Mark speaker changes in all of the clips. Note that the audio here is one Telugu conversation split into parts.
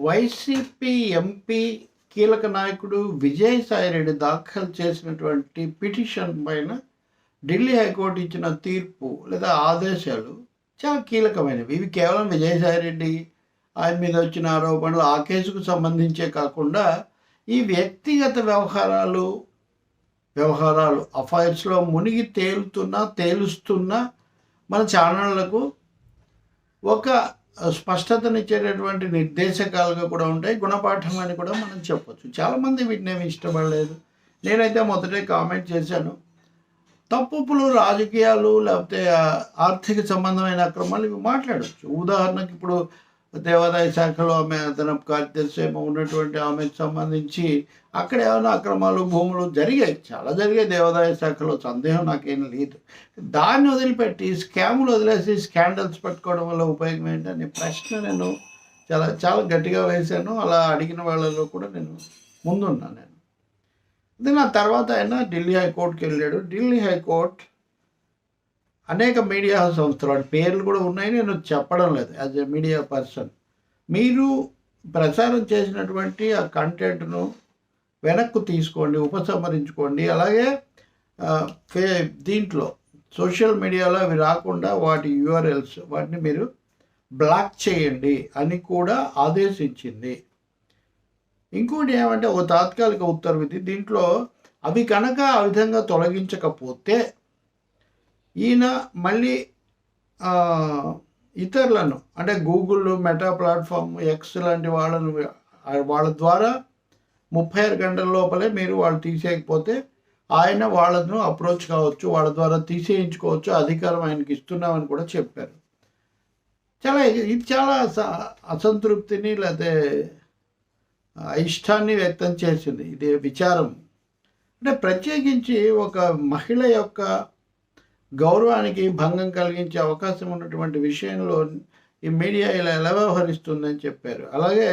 Speaker 1: వైసీపీ ఎంపీ కీలక నాయకుడు విజయసాయిరెడ్డి దాఖలు చేసినటువంటి పిటిషన్ పైన ఢిల్లీ హైకోర్టు ఇచ్చిన తీర్పు లేదా ఆదేశాలు చాలా కీలకమైనవి. ఇవి కేవలం విజయసాయిరెడ్డి ఆయన మీద వచ్చిన ఆరోపణలు ఆ కేసుకు సంబంధించే కాకుండా ఈ వ్యక్తిగత వ్యవహారాలు వ్యవహారాలు అఫైర్స్లో మునిగి తేలుతున్నా తేలుస్తున్నా మన ఛానళ్ళకు ఒక స్పష్టతనిచ్చేటటువంటి నిర్దేశకాలుగా కూడా ఉంటాయి గుణపాఠం అని కూడా మనం చెప్పొచ్చు. చాలామంది వీటిని ఏమి ఇష్టపడలేదు. నేనైతే మొదటే కామెంట్ చేశాను. తప్పులు రాజకీయాలు లేకపోతే ఆర్థిక సంబంధమైన అక్రమాలు ఇవి మాట్లాడవచ్చు ఉదాహరణకి ఇప్పుడు దేవాదాయ శాఖలో ఆమె అదనపు కార్యదర్శి ఉన్నటువంటి ఆమెకు సంబంధించి అక్కడ ఏమైనా అక్రమాలు భూములు జరిగాయి. చాలా జరిగాయి దేవాదాయ శాఖలో. సందేహం నాకేం లేదు. దాన్ని వదిలిపెట్టి స్కాములు వదిలేసి స్కాండల్స్ పెట్టుకోవడం వల్ల ఉపయోగం ఏంటనే ప్రశ్న నేను చాలా చాలా గట్టిగా వేశాను. అలా అడిగిన వాళ్ళలో కూడా నేను ముందున్నాను నేను. అది నా తర్వాత ఆయన ఢిల్లీ హైకోర్టుకి వెళ్ళాడు. ఢిల్లీ హైకోర్టు అనేక మీడియా సంస్థలు వాటి పేర్లు కూడా ఉన్నాయి నేను చెప్పడం లేదు యాజ్ ఎ మీడియా పర్సన్ మీరు ప్రసారం చేసినటువంటి ఆ కంటెంట్ను వెనక్కు తీసుకోండి ఉపసంహరించుకోండి అలాగే ఫే దీంట్లో సోషల్ మీడియాలో అవి రాకుండా వాటి యూఆర్ఎల్స్ వాటిని మీరు బ్లాక్ చేయండి అని కూడా ఆదేశించింది. ఇంకోటి ఏమంటే ఒక తాత్కాలిక ఉత్తర్వు ఇది. దీంట్లో అవి కనుక ఆ విధంగా తొలగించకపోతే ఈయన మళ్ళీ ఇతరులను అంటే గూగుల్ మెటా ప్లాట్ఫామ్ ఎక్స్ లాంటి వాళ్ళను వాళ్ళ ద్వారా ముప్పై ఆరు గంటల లోపలే మీరు వాళ్ళు తీసేయకపోతే ఆయన వాళ్ళను అప్రోచ్ కావచ్చు వాళ్ళ ద్వారా తీసేయించుకోవచ్చు అధికారం ఆయనకి ఇస్తున్నామని కూడా చెప్పారు. చాలా ఇది చాలా అస- అసంతృప్తిని లేకపోతే ఇష్టాన్ని వ్యక్తం చేసింది. ఇది విచారం. అంటే ప్రత్యేకించి ఒక మహిళ యొక్క గౌరవానికి భంగం కలిగించే అవకాశం ఉన్నటువంటి విషయంలో ఈ మీడియా ఇలా ఎలా వ్యవహరిస్తుందని చెప్పారు. అలాగే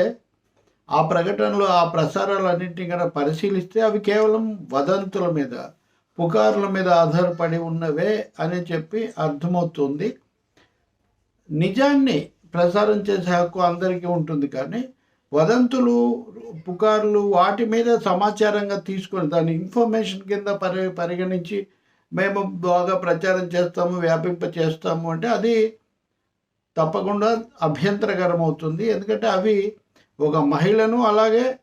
Speaker 1: ఆ ప్రకటనలు ఆ ప్రసారాలన్నింటినీ కూడా పరిశీలిస్తే అవి కేవలం వదంతుల మీద పుకార్ల మీద ఆధారపడి ఉన్నవే అని చెప్పి అర్థమవుతుంది. నిజాన్ని ప్రసారం చేసే హక్కు అందరికీ ఉంటుంది కానీ వదంతులు పుకార్లు వాటి మీద సమాచారంగా తీసుకొని దాన్ని ఇన్ఫర్మేషన్ కింద పరి పరిగణించి మేము బాగా ప్రచారం చేస్తాము వ్యాపింప చేస్తాము అంటే అది తప్పకుండా అభ్యంతరకరం అవుతుంది ఎందుకంటే అవి ఒక మహిళను అలాగే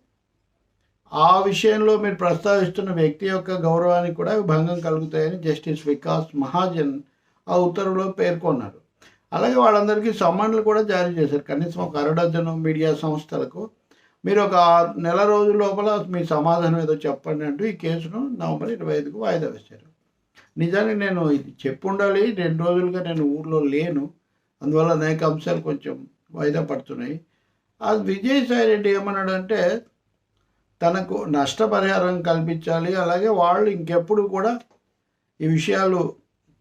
Speaker 1: ఆ విషయంలో మీరు ప్రస్తావిస్తున్న వ్యక్తి యొక్క గౌరవానికి కూడా భంగం కలుగుతాయని జస్టిస్ వికాస్ మహాజన్ ఆ ఉత్తర్వులో పేర్కొన్నారు. అలాగే వాళ్ళందరికీ సమ్మన్లు కూడా జారీ చేశారు. కనీసం ఒక అరడజను మీడియా సంస్థలకు. మీరు ఒక ఆరు నెల రోజుల లోపల మీ సమాధానం ఏదో చెప్పండి అంటూ ఈ కేసును నవంబర్ ఇరవై ఐదుకు వాయిదా వేశారు. నిజానికి నేను ఇది చెప్పుండాలి. రెండు రోజులుగా నేను ఊర్లో లేను. అందువల్ల అనేక అంశాలు కొంచెం వాయిదా పడుతున్నాయి. ఆ విజయసాయి రెడ్డి ఏమన్నాడంటే తనకు నష్టపరిహారం కల్పించాలి. అలాగే వాళ్ళు ఇంకెప్పుడు కూడా ఈ విషయాలు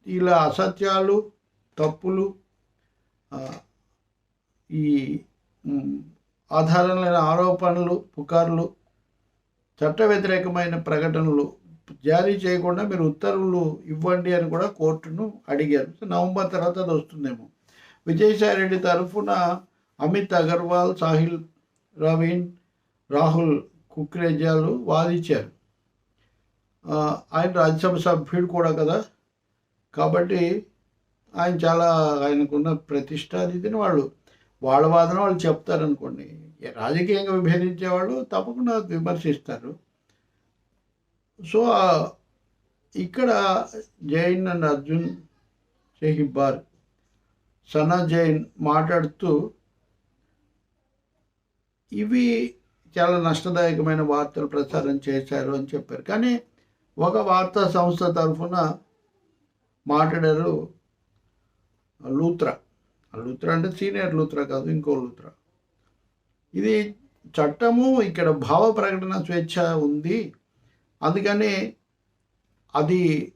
Speaker 1: ఇలా అసత్యాలు తప్పులు ఈ ఆధారం లేని ఆరోపణలు పుకార్లు చట్ట వ్యతిరేకమైన ప్రకటనలు జారీ చేయకుండా మీరు ఉత్తర్వులు ఇవ్వండి అని కూడా కోర్టును అడిగారు. సో నవంబర్ తర్వాత అది వస్తుందేమో. విజయసాయి రెడ్డి తరఫున అమిత్ అగర్వాల్ సాహిల్ రవీన్ రాహుల్ కుక్రేజాలు వాదించారు. ఆయన రాజ్యసభ సభ్యుడు కూడా కదా. కాబట్టి ఆయన చాలా ఆయనకున్న ప్రతిష్ట అది వాళ్ళు వాళ్ళ వాదన వాళ్ళు చెప్తారనుకోండి. రాజకీయంగా విభేదించేవాళ్ళు తప్పకుండా విమర్శిస్తారు. సో ఇక్కడ జైన్ అండ్ అర్జున్ షెహిబార్ సనా జైన్ మాట్లాడుతూ ఇవి చాలా నష్టదాయకమైన వార్తలు ప్రచారం చేశారు అని చెప్పారు. కానీ ఒక వార్తా సంస్థ తరఫున మాట్లాడారు లూత్రా. లూత్రా అంటే సీనియర్ లూత్రా కాదు ఇంకో లూత్రా. ఇది చట్టము ఇక్కడ భావ ప్రకటన స్వేచ్ఛ ఉంది. అందుకని అది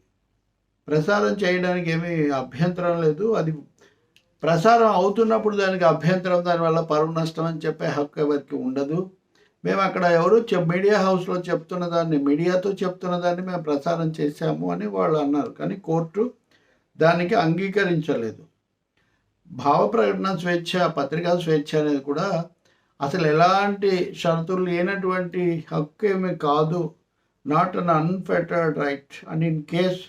Speaker 1: ప్రసారం చేయడానికి ఏమీ అభ్యంతరం లేదు. అది ప్రసారం అవుతున్నప్పుడు దానికి అభ్యంతరం దానివల్ల పరువు నష్టం అని చెప్పే హక్కు ఎవరికి ఉండదు. మేము అక్కడ ఎవరు చెప్ మీడియా హౌస్లో చెప్తున్న దాన్ని మీడియాతో చెప్తున్న దాన్ని మేము ప్రసారం చేశాము అని వాళ్ళు అన్నారు. కానీ కోర్టు దానికి అంగీకరించలేదు. భావ ప్రకటన స్వేచ్ఛ పత్రికా స్వేచ్ఛ అనేది కూడా అసలు ఎలాంటి షరతులు లేనటువంటి హక్కు ఏమీ కాదు. Not un unfettered right and in case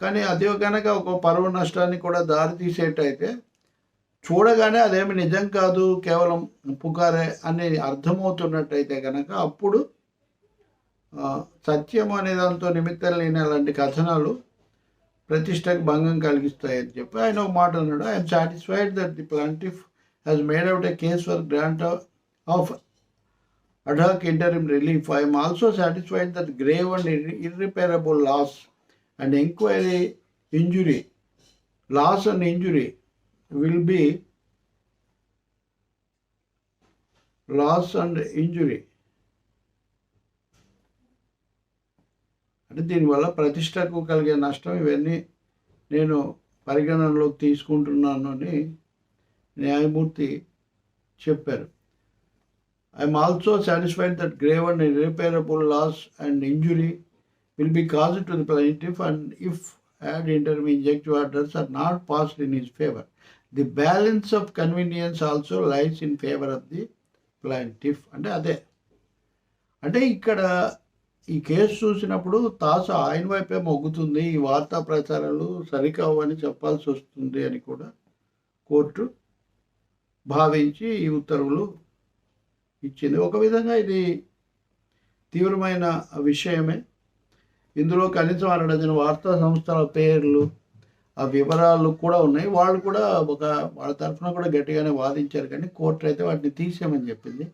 Speaker 1: కానీ అదే కనుక ఒక పరువు నష్టాన్ని కూడా దారి తీసేటైతే చూడగానే అదేమి నిజం కాదు కేవలం పుకారే అని అర్థమవుతున్నట్టయితే కనుక అప్పుడు సత్యం అనే దాంతో నిమిత్తం లేని అలాంటి కథనాలు ప్రతిష్టకు భంగం కలిగిస్తాయని చెప్పి ఆయన ఒక మాట అన్నాడు. I'm satisfied that the plaintiff has made out a case for grant of ad hoc interim relief I'm also satisfied that grave and irreparable loss and enquiry injury loss and injury will be loss and injury అంటే దీనివల్ల ప్రతిష్టకు కలిగే నష్టం ఇవన్నీ నేను పరిగణనలోకి తీసుకుంటున్నాను అని న్యాయమూర్తి చెప్పారు. I'm also satisfied that grave and irreparable loss and injury will be cause to the plaintiff and if ad interim injunctive orders are not passed in his favour the balance of convenience also lies in favour of the plaintiff అంటే అదే. అంటే ఇక్కడ ఈ కేసు చూసినప్పుడు తాసు ఆయన వైపే మొగ్గుతుంది ఈ వార్తా ప్రచారాలు సరికావు అని చెప్పాల్సి వస్తుంది అని కూడా కోర్టు భావించి ఈ ఉత్తర్వులు ఇచ్చింది. ఒక విధంగా ఇది తీవ్రమైన విషయమే. ఇందులో కనీసం అరడజన వార్తా సంస్థల పేర్లు ఆ వివరాలు కూడా ఉన్నాయి. వాళ్ళు కూడా ఒక వాళ్ళ తరఫున కూడా గట్టిగానే వాదించారు. కానీ కోర్టు అయితే వాటిని తీసేయమని చెప్పింది.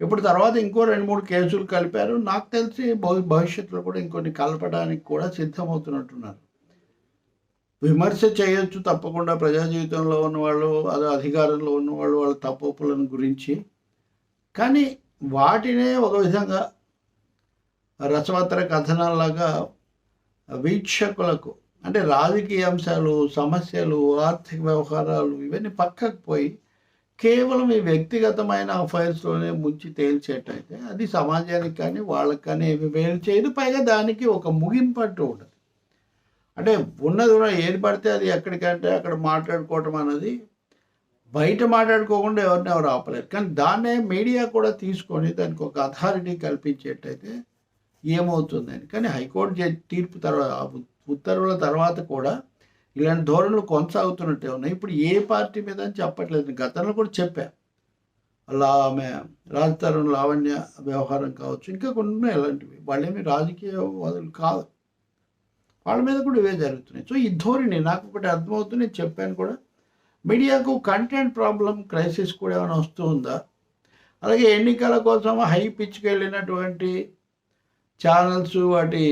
Speaker 1: ఇప్పుడు తర్వాత ఇంకో రెండు మూడు కేసులు కలిపారు. నాకు తెలిసి భవిష్యత్తులో కూడా ఇంకొన్ని కలపడానికి కూడా సిద్ధమవుతున్నట్టున్నారు. విమర్శ చేయొచ్చు తప్పకుండా. ప్రజా జీవితంలో ఉన్నవాళ్ళు అదే అధికారంలో ఉన్నవాళ్ళు వాళ్ళ తప్పులను గురించి కానీ వాటినే ఒక విధంగా రసవత్తర కథనాలాగా వీక్షకులకు అంటే రాజకీయ అంశాలు సమస్యలు ఆర్థిక వ్యవహారాలు ఇవన్నీ పక్కకు పోయి కేవలం ఈ వ్యక్తిగతమైన అఫైర్స్లోనే ముంచి తేల్చేటైతే అది సమాజానికి కానీ వాళ్ళకి కానీ ఏమి వేరు చేయదు. పైగా దానికి ఒక ముగింపు అంటూ ఉండదు. అంటే ఉన్నది ఏది పడితే అది ఎక్కడికంటే అక్కడ మాట్లాడుకోవటం అన్నది బయట మాట్లాడుకోకుండా ఎవరిని ఎవరు ఆపలేరు. కానీ దాన్నే మీడియా కూడా తీసుకొని దానికి ఒక అథారిటీ కల్పించేటైతే ఏమవుతుందని. కానీ హైకోర్టు జడ్జి తీర్పు తర్వాత ఉత్తర్వుల తర్వాత కూడా ఇలాంటి ధోరణులు కొనసాగుతున్నట్టే ఉన్నాయి. ఇప్పుడు ఏ పార్టీ మీద అని చెప్పట్లేదు. గతంలో కూడా చెప్పా. అలా ఆమె రాజతరం లావణ్య వ్యవహారం కావచ్చు. ఇంకా కొన్ని ఉన్నాయి ఇలాంటివి. వాళ్ళేమి రాజకీయవాదులు కాదు. వాళ్ళ మీద కూడా ఇవే జరుగుతున్నాయి. సో ఈ ధోరణి నాకు ఒకటి అర్థమవుతుంది. నేను చెప్పాను కూడా. మీడియాకు కంటెంట్ ప్రాబ్లం క్రైసిస్ కూడా ఏమైనా వస్తూ ఉందా అలాగే ఎన్నికల కోసం హై పిచ్కి వెళ్ళినటువంటి ఛానల్స్ వాటి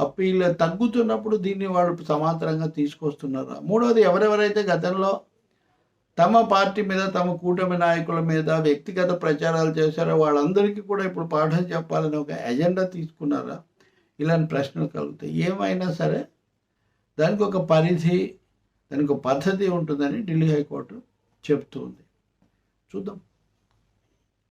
Speaker 1: అప్పీల్ తగ్గుతున్నప్పుడు దీన్ని వాళ్ళు సమాంతరంగా తీసుకొస్తున్నారా? మూడవది ఎవరెవరైతే గతంలో తమ పార్టీ మీద తమ కూటమి నాయకుల మీద వ్యక్తిగత ప్రచారాలు చేశారో వాళ్ళందరికీ కూడా ఇప్పుడు పాఠం చెప్పాలని ఒక ఎజెండా తీసుకున్నారా? ఇలాంటి ప్రశ్నలు కలుగుతాయి. ఏమైనా సరే దానికి ఒక పరిధి దానికి పద్ధతి ఉంటుందని ఢిల్లీ హైకోర్టు చెప్తూ ఉంది చూద్దాం.